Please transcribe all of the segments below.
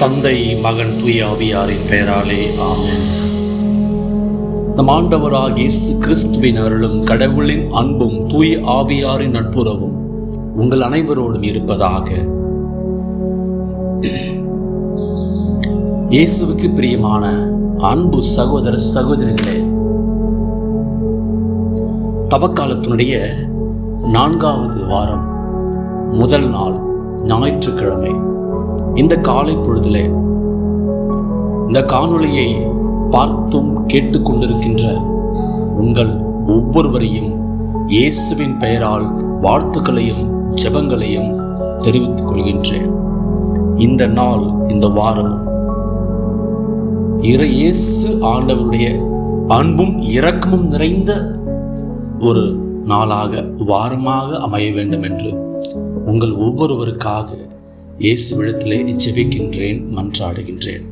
தந்தை மகன் தூய ஆவியாரின் பெயராலே ஆமேன். நம் ஆண்டவராக இயேசு கிறிஸ்துவின் அருளும் கடவுளின் அன்பும் தூய ஆவியாரின் நட்புறவும் உங்கள் அனைவரோடும் இருப்பதாக. இயேசுவுக்கு பிரியமான அன்பு சகோதர சகோதரிகளே தவக்காலத்தினுடைய நான்காவது வாரம் முதல் நாள் ஞாயிற்றுக்கிழமை. இந்த காலை பொழுதிலே இந்த காணொளியை பார்த்தும் கேட்டுக்கொண்டிருக்கின்ற உங்கள் ஒவ்வொருவரையும் இயேசுவின் பெயரால் வாழ்த்துக்களையும் ஜெபங்களையும் தெரிவித்துக் கொள்கின்றேன். இந்த நாள் இந்த வாரமும் இற இயேசு ஆண்டவருடைய அன்பும் இரக்கமும் நிறைந்த ஒரு நாளாக வாரமாக அமைய வேண்டும் என்று உங்கள் ஒவ்வொருவருக்காக இயேசு விடத்திலே ஜெபிக்கின்றேன் மன்றாடுகின்றேன்.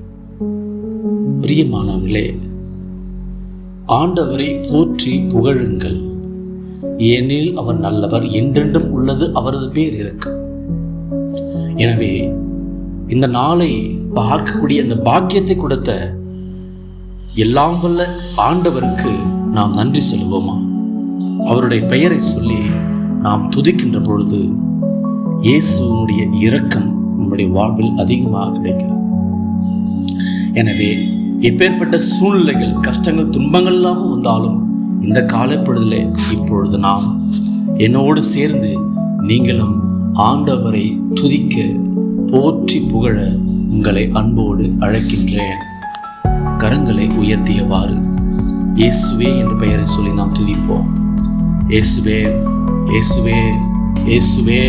பிரியமானவர்களே ஆண்டவரை போற்றி புகழுங்கள். ஏனில் அவர் நல்லவர் என்றென்றும் உள்ளது அவரது பேர் இருக்கு எனவே இந்த நாளை பார்க்கக்கூடிய அந்த பாக்கியத்தை கொடுத்த எல்லாம் வல்ல ஆண்டவருக்கு நாம் நன்றி சொல்லுவோமா? அவருடைய பெயரை சொல்லி நாம் துதிக்கின்ற பொழுது இயேசுனுடைய இரக்கம் நம்முடைய வாழ்வில் அதிகமாக கிடைக்கிறது. எனவே எப்பேற்பட்ட சூழ்நிலைகள் கஷ்டங்கள் துன்பங்கள் இல்லாமல் வந்தாலும் இந்த காலப்பொழுதில் இப்பொழுது நாம் என்னோடு சேர்ந்து நீங்களும் ஆண்டவரை துதிக்க போற்றி புகழ உங்களை அன்போடு அழைக்கின்றேன். கரங்களை உயர்த்தியவாறு இயேசுவே என்ற பெயரை சொல்லி நாம் துதிப்போம். இயேசுவே இயேசுவே இயேசுவே.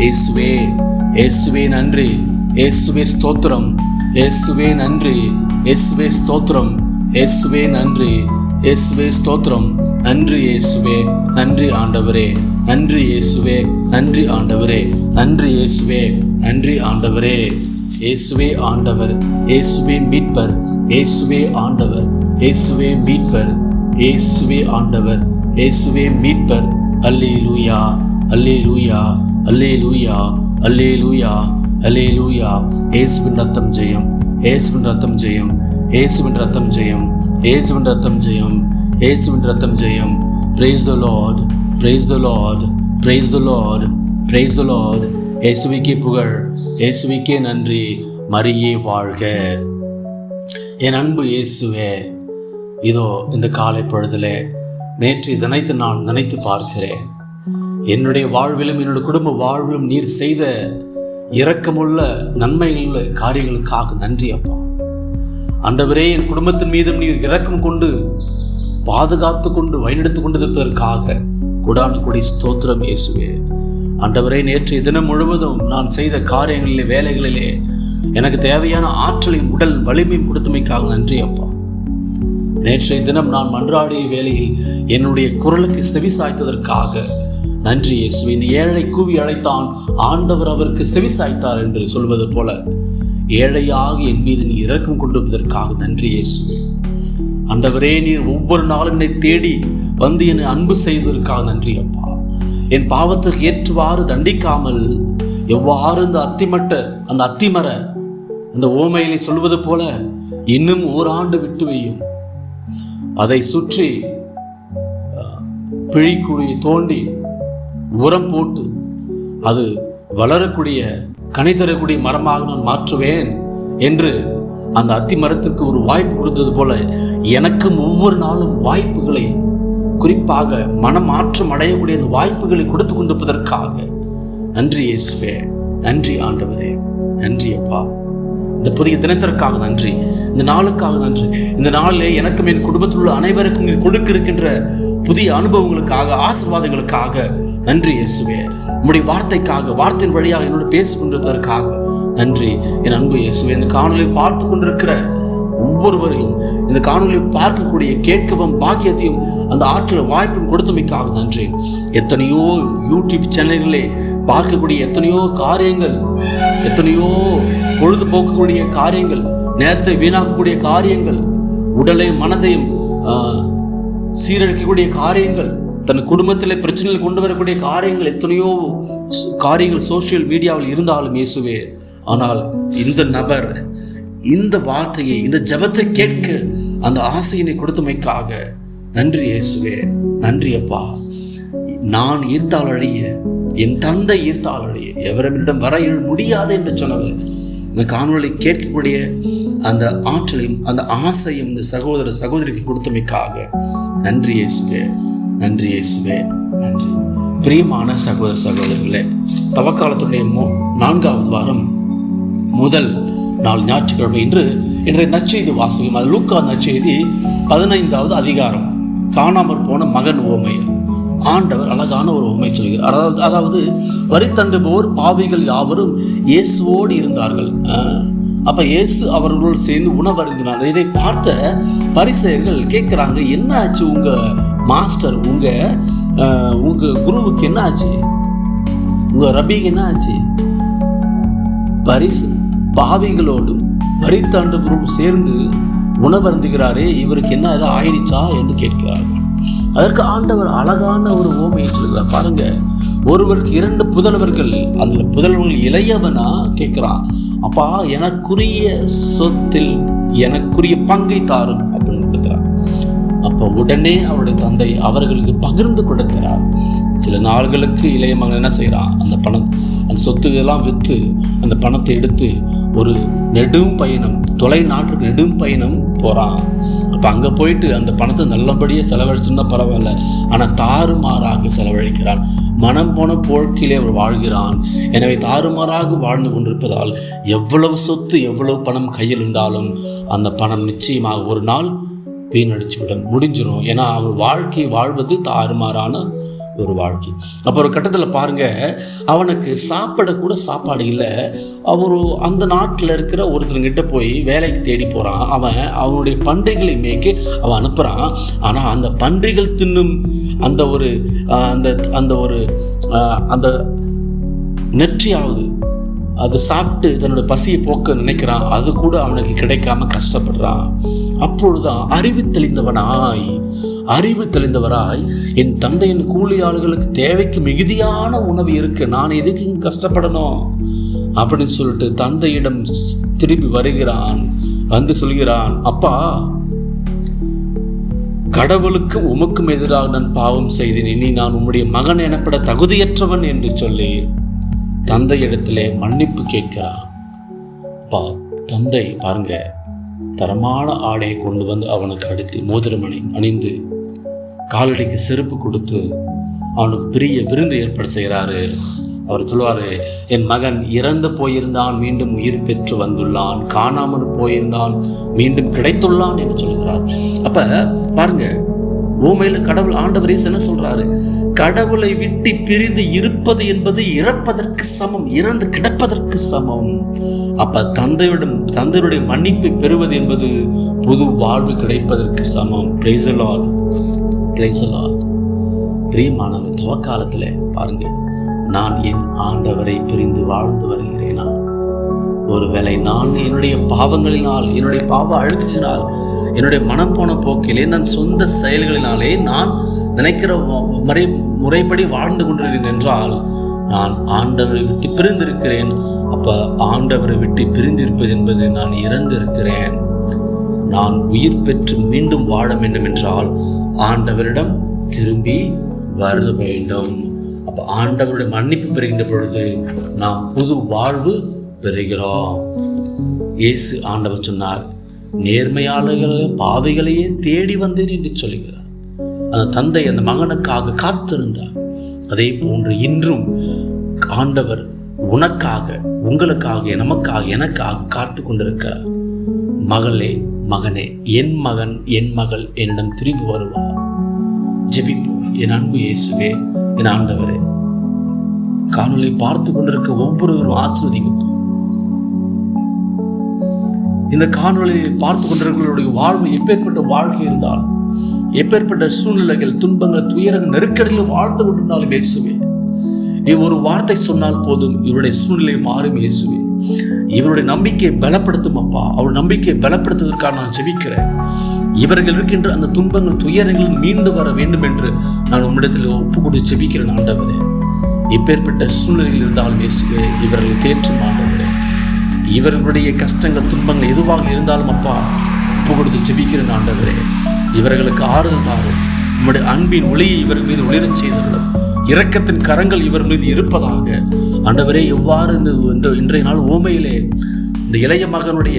இயேசுவே இயேசுவே நன்றி இயேசுவே ஸ்தோத்திரம் இயேசுவே நன்றி இயேசுவே ஸ்தோத்திரம் இயேசுவே நன்றி இயேசுவே ஸ்தோத்திரம். நன்றி இயேசுவே நன்றி ஆண்டவரே நன்றி இயேசுவே நன்றி ஆண்டவரே நன்றி இயேசுவே நன்றி ஆண்டவரே. இயேசுவே ஆண்டவர் இயேசுவே மீட்பர் இயேசுவே ஆண்டவர் இயேசுவே மீட்பர் இயேசுவே ஆண்டவர் இயேசுவே மீட்பர். அல்லேலூயா. அல்லே லூயா அல்லே லூயா அல்லே லூயா அல்லே லூயா ஏசுவின் ரத்தம் ஜெயம் இயேசுவின் ரத்தம் ஜெயம் இயேசுவின் ரத்தம் ஜெயம் இயேசுவின் ரத்தம் ஜெயம் இயேசுவின் ரத்தம் ஜெயம் praise the lord praise the lord praise the lord praise the lord இயேசுவிக்கே புகழ் இயேசுவிக்கே நன்றி மரியே வாழ்க என் அன்பு இயேசுவே இதோ இந்த காலை பொழுதிலே நேற்று நினைத்து நான் நினைத்து பார்க்கிறேன் என்னுடைய வாழ்விலும் என்னுடைய குடும்ப வாழ்விலும் நீர் செய்த இரக்கமுள்ள நன்மையுள்ள காரியங்களுக்காக நன்றி அப்பா. அண்டவரே என் குடும்பத்தின் மீதும் நீர் இரக்கம் கொண்டு பாதுகாத்து கொண்டு வழிநடத்து கொண்டிருப்பதற்காக குடான் கொடி ஸ்தோத்திரம் இயேசுவே. அண்டவரே நேற்றைய தினம் முழுவதும் நான் செய்த காரியங்களிலே வேலைகளிலே எனக்கு தேவையான ஆற்றலையும் உடல் வலிமையும் கொடுத்தமைக்காக நன்றி அப்பா. நேற்றைய தினம் நான் மன்றாடிய வேளையில் என்னுடைய குரலுக்கு செவி சாய்த்ததற்காக நன்றி இயேசு இந்த ஏழை கூவி அழைத்தான் ஆண்டவர் அவருக்கு செவிசாய்த்தார் என்று சொல்வது போல ஏழையாக என் மீது நீ இறக்கம் கொண்டிருப்பதற்காக நன்றி இயேசு அந்தவரே நீர் ஒவ்வொரு நாளும் என்னை தேடி வந்து என்னை அன்பு செய்வதற்காக நன்றி அப்பா. என் பாவத்திற்கு ஏற்றுவாறு தண்டிக்காமல் எவ்வாறு இந்த அத்திமட்ட அந்த அத்திமர அந்த ஓமையிலே சொல்வது போல இன்னும் ஓராண்டு விட்டு வையும். அதை சுற்றி பிழிக்குழியை தோண்டி உரம் போட்டு அது வளரக்கூடிய கனி தரக்கூடிய மரமாக நான் மாற்றுவேன் என்று அந்த அத்தி மரத்துக்கு ஒரு வாய்ப்பு கொடுத்தது போல எனக்கும் ஒவ்வொரு நாளும் வாய்ப்புகளை குறிப்பாக மனமாற்றம் அடையக்கூடிய அந்த வாய்ப்புகளை கொடுத்து கொண்டிருப்பதற்காக நன்றி இயேசுவே நன்றி ஆண்டவரே நன்றி அப்பா. இந்த புதிய தினத்திற்காக நன்றி இந்த நாளுக்காக நன்றி. இந்த நாளில் எனக்கும் என் குடும்பத்தில் உள்ள அனைவருக்கும் கொடுக்க இருக்கின்ற புதிய அனுபவங்களுக்காக ஆசீர்வாதங்களுக்காக நன்றி இயேசுவே. உங்களுடைய வார்த்தைக்காக வார்த்தையின் வழியாக என்னோடு பேசிக் கொண்டிருப்பதற்காக நன்றி. என் அன்பு இயேசுவே இந்த காணொலியை பார்த்து கொண்டிருக்கிற ஒவ்வொருவரையும் இந்த காணொலியை பார்க்கக்கூடிய கேட்கவும் பாக்கியத்தையும் அந்த ஆற்றல் வாய்ப்பும் கொடுத்தமைக்காக நன்றி. எத்தனையோ யூடியூப் சேனல்களே பார்க்கக்கூடிய எத்தனையோ காரியங்கள் எத்தனையோ பொழுதுபோக்கக்கூடிய காரியங்கள் நேரத்தை வீணாக்கக்கூடிய காரியங்கள் உடலை மனதையும் சீரழிக்கக்கூடிய காரியங்கள் தன் குடும்பத்தில் பிரச்சனைகள் கொண்டு வரக்கூடிய காரியங்கள் எத்தனையோ காரியங்கள் சோஷியல் மீடியாவில் இருந்தாலும் இயேசுவே. ஆனால் இந்த நபர் இந்த வார்த்தையை இந்த ஜெபத்தை கேட்க அந்த ஆசையினை கொடுத்தமைக்காக நன்றி இயேசுவே நன்றி அப்பா. நான் ஈர்த்தால் அழிய என் தந்தை ஈர்த்தால் அழிய எவரிடம் வர முடியாது என்று சொன்னவர். இந்த காணொலி கேட்கக்கூடிய அந்த ஆற்றலையும் அந்த ஆசையும் இந்த சகோதர சகோதரிக்கு கொடுத்தமைக்காக நன்றி இயேசுவே நன்றி இயேசுவே நன்றி. பிரியமான சகோதர சகோதரர்களே தவக்காலத்துடைய மு நான்காவது வாரம் முதல் நாள் ஞாயிற்றுக்கிழமை இன்று இன்றைய நற்செய்தி வாசகம் அது லூக்கா நற்செய்தி பதினைந்தாவது அதிகாரம். காணாமற் போன மகன் ஓமையர் ஆண்டவர் அழகான ஒரு உண்மை சொல்கிறார் அதாவது அதாவது தண்டுபவர் பாவிகள் யாவரும் இயேசுவோடு இருந்தார்கள். அப்போ இயேசு அவர்களோடு சேர்ந்து உணவருந்தினார். இதை பார்த்த பரிசெயர்கள் கேட்குறாங்க என்ன ஆச்சு உங்கள் மாஸ்டர் உங்கள் உங்கள் குருவுக்கு என்ன ஆச்சு உங்கள் ரபிக்கு என்ன ஆச்சு பரிசு பாவிகளோடும் வரித்தாண்டவரோடும் சேர்ந்து உணவருந்துகிறாரே இவருக்கு என்ன ஏதோ ஆயிடுச்சா என்று கேட்கிறார்கள். அதற்கு ஆண்டவர் அழகான ஒரு ஓமையை சொல்லுகிறார். பாருங்க ஒருவருக்கு இரண்டு புதல்வர்கள் அதில் புதல்வர்கள் இளையவனா கேட்குறான் அப்பா எனக்குரிய சொத்தில் எனக்குரிய பங்கை தாரும் அப்படின்னு கொடுக்குறான் அப்போ உடனே அவருடைய தந்தை அவர்களுக்கு பகிர்ந்து கொடுக்கிறார். சில நாள்களுக்கு இளைய மகன் என்ன செய்கிறான்? அந்த பணம் அந்த சொத்துக்கெல்லாம் விற்று அந்த பணத்தை எடுத்து ஒரு நெடும் பயணம் தொலை நாட்டுக்கு நெடும் பயணம் போகிறான் அப்போ அங்கே போயிட்டு அந்த பணத்தை நல்லபடியாக செலவழிச்சிருந்தா பரவாயில்ல. ஆனால் தாறுமாறாக செலவழிக்கிறான். மனம் போன போழ்க்கையிலே அவர் வாழ்கிறான். எனவே தாறுமாறாக வாழ்ந்து கொண்டிருப்பதால் எவ்வளவு சொத்து எவ்வளவு பணம் கையில் இருந்தாலும் அந்த பணம் நிச்சயமாக ஒரு நாள் வீணடிச்சுவிடும். முடிஞ்சிடும் ஏன்னா அவன் வாழ்க்கை வாழ்வது தாறுமாறான ஒரு வாழ்க்கை. அப்போ ஒரு கட்டத்தில் பாருங்க அவனுக்கு சாப்பிட கூட சாப்பாடு இல்லை. அவர் அந்த நாட்டில் இருக்கிற ஒருத்தருங்கிட்ட போய் வேலைக்கு தேடி போகிறான் அவன் அவனுடைய பன்றிகளை மேய்க்க அவன் அனுப்புகிறான் ஆனால் அந்த பன்றிகள் தின்னும் அந்த ஒரு அந்த அந்த ஒரு அந்த நெற்றியாவது அதை சாப்பிட்டு தன்னோட பசியை போக்க நினைக்கிறான். அது கூட அவனுக்கு கிடைக்காம கஷ்டப்படுறான். அப்பொழுதுதான் அறிவு தெளிந்தவனாய் அறிவு தெளிந்தவராய் என் தந்தையின் கூலி ஆளுகளுக்கு தேவைக்கு மிகுதியான உணவு இருக்கு நான் எதுக்கு கஷ்டப்படணும்? அப்படின்னு சொல்லிட்டு தந்தையிடம் திரும்பி வருகிறான். வந்து சொல்கிறான் அப்பா கடவுளுக்கும் உமக்கும் எதிராக நான் பாவம் செய்தேன். இனி நான் உம்முடைய மகன் எனப்பட தகுதியற்றவன் என்று சொல்லி தந்தையிடத்திலே மன்னிப்பு கேட்கிறார். பா தந்தை பாருங்க தரமான ஆடையை கொண்டு வந்து அவனுக்கு அடுத்து மோதிரமணி அணிந்து காலடிக்கு செருப்பு கொடுத்து அவனுக்கு பெரிய விருந்து ஏற்பாடு செய்கிறாரு. அவர் சொல்லுவார் என் மகன் இறந்து போயிருந்தான் மீண்டும் உயிர் பெற்று வந்துள்ளான் காணாமல் போயிருந்தான் மீண்டும் கிடைத்துள்ளான் என்று சொல்கிறார் அப்ப பாருங்க ஊமையில கடவுள் ஆண்டவர் என்ன சொல்றாரு? கடவுளை விட்டு பிரிந்து இருப்பது என்பது இறப்பதற்கு சமம் இறந்து கிடப்பதற்கு சமம். அப்ப தந்தையிடம் தந்தையுடைய மன்னிப்பை பெறுவது என்பது புது வாழ்வு கிடைப்பதற்கு சமம். பிரைசலால் பிரைசலால் பிரியமானவர் தவக்காலத்தில் பாருங்க நான் என் ஆண்டவரை பிரிந்து வாழ்ந்து வருகிறேனா? ஒருவேளை நான் என்னுடைய பாவங்களினால் என்னுடைய பாவ அழுக்குகளினால் என்னுடைய மனம் போன போக்கிலே நான் சொந்த செயல்களினாலே நான் நினைக்கிற முறை முறைப்படி வாழ்ந்து கொண்டிருக்கிறேன் என்றால் நான் ஆண்டவரை விட்டு பிரிந்திருக்கிறேன். அப்போ ஆண்டவரை விட்டு பிரிந்திருப்பது என்பது நான் இறந்திருக்கிறேன். நான் உயிர் பெற்று மீண்டும் வாழ வேண்டும் என்றால் ஆண்டவரிடம் திரும்பி வர வேண்டும். அப்போ ஆண்டவருடைய மன்னிப்பு பெறுகின்ற பொழுது நாம் புது வாழ்வு பெறுகிறோம். இயேசு ஆண்டவர் சொன்னார் நேர்மையாளர்களே பாவைகளையே தேடி வந்தேன் என்று சொல்லுகிறார். அந்த தந்தை அந்த மகனுக்காக காத்திருந்தார். அதே போன்று இன்றும் ஆண்டவர் உனக்காக உங்களுக்காக நமக்காக எனக்காக காத்து கொண்டிருக்கிறார். மகளே மகனே என் மகன் என் மகள் என்னிடம் திரும்பி வருவார். ஜெபிப்போம். என் அன்பு இயேசுவே என் ஆண்டவரே காணொலி பார்த்து கொண்டிருக்க ஒவ்வொருவரும் ஆசிர்வதிக்கும் இந்த காணொளியை பார்த்து கொண்டிருக்கிறவர்களுடைய வாழ்வு எப்பேற்பட்ட வாழ்க்கை இருந்தாலும் எப்பேற்பட்ட சூழ்நிலைகள் துன்பங்கள் துயரங்கள் நெருக்கடியில் வாழ்ந்து கொண்டிருந்தாலும் இயேசுவே. நீ ஒரு வார்த்தை சொன்னால் போதும் இவருடைய சூழ்நிலை மாறும் இயேசுவே. இவருடைய நம்பிக்கையை பலப்படுத்தும் அப்பா. அவர் நம்பிக்கையை பலப்படுத்துவதற்காக நான் ஜெபிக்கிறேன். இவர்கள் இருக்கின்ற அந்த துன்பங்கள் துயரங்கள் மீண்டு வர வேண்டும் என்று நான் உம்மிடத்தில் ஒப்பு கொடுத்து ஜெபிக்கிறேன் ஆண்டவரே. இப்பேற்பட்ட சூழ்நிலையில் இருந்தாலும் இயேசுவே இவர்களை தேற்றும் ஆண்டவரே. இவர்களுடைய கஷ்டங்கள் துன்பங்கள் எதுவாக இருந்தாலும் அப்பா ஒப்பு கொடுத்து செபிக்கிறேன் ஆண்டவரே. இவர்களுக்கு ஆறுதல் தாரும். உம்முடைய அன்பின் ஒளியை இவர் மீது ஒளிரச் செய்தருளும். இரக்கத்தின் கரங்கள் இவர் மீது இருப்பதாக. ஆண்டவரே எவ்வாறு இந்த இந்த இன்றைய நாள் ஓமையிலே இந்த இளைய மகனுடைய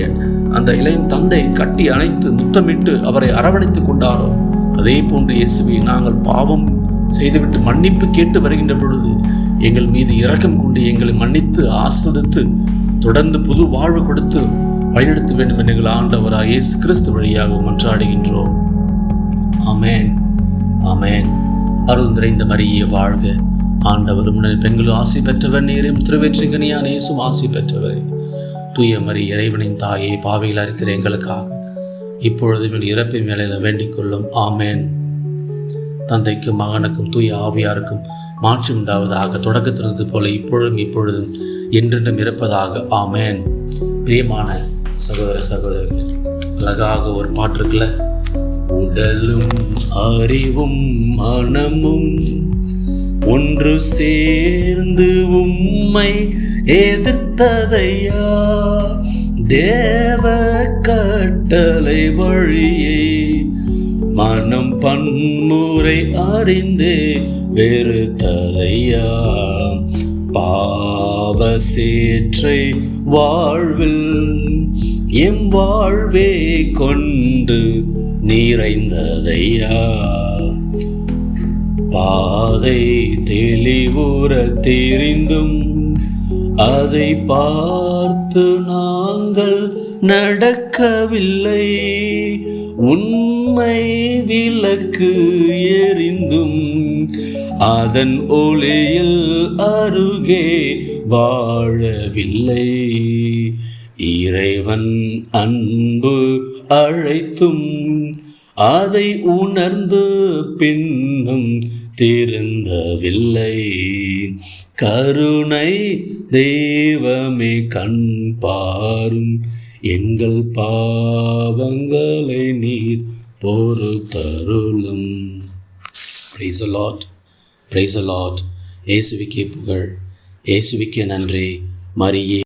அந்த இளைய தந்தை கட்டி அணைத்து முத்தமிட்டு அவரை அரவணைத்துக் கொண்டாரோ அதே போன்று இயேசுவை நாங்கள் பாவம் செய்துவிட்டு மன்னிப்பு கேட்டு வருகின்ற பொழுது எங்கள் மீது இரக்கம் கொண்டு எங்களை மன்னித்து ஆஸ்வதித்து தொடர்ந்து புது வாழ்வு கொடுத்து வழிநடத்த வேண்டும் என்று எங்கள் ஆண்டவராக இயேசு கிறிஸ்து வழியாக மன்றாடுகின்றோம் அமேன் ஆமேன். அருள் நிறைந்த மரியே வாழ்க. ஆண்டவரும் பெண்களும் ஆசை பெற்றவர் நீரும் திருவெற்றிங்கனியான இயேசும் ஆசை பெற்றவரே. தூய மறி இறைவனின் தாயே பாவையில் இருக்கிற எங்களுக்காக இப்பொழுது இறப்பை மேலே வேண்டிக் கொள்ளும். ஆமேன். தந்தைக்கும் மகனுக்கும் தூய ஆவியாருக்கும் மாற்று உண்டாவதாக தொடக்கத்திலிருந்து போல இப்பொழுதும் இப்பொழுதும் என்றென்றும் இருப்பதாக. ஆமேன். பிரியமான சகோதர சகோதரர் அழகாக ஒரு பாட்டு இருக்குல்ல? உடலும் அறிவும் மனமும் ஒன்று சேர்ந்து உம்மை எதிர்த்ததையா? தேவ கட்டளை வழியே மனம் பன்முறை அறிந்து வெறுத்ததையா? பாவ சேற்றை வாழ்வில் எம் வாழ்வே கொண்டு நிறைந்ததையா? பாதை தெளிவுற தெரிந்தும் அதை பார்த்து நாங்கள் நடக்கவில்லை. உண்மை விளக்கு எரிந்தும் அதன் ஒளியில் அருகே வாழவில்லை. இறைவன் அன்பு அழைத்தும் அதை உணர்ந்து பின்னும் திருந்தவில்லை. கருணை தெய்வமே கண் பாரும் எங்கள் பாவங்களை நீர் பொறுத்தருளும். பிரைஸ் லாட் பிரைஸ் லாட் இயேசுவிக்கே புகழ் இயேசுவிக்கே நன்றி. மரியே.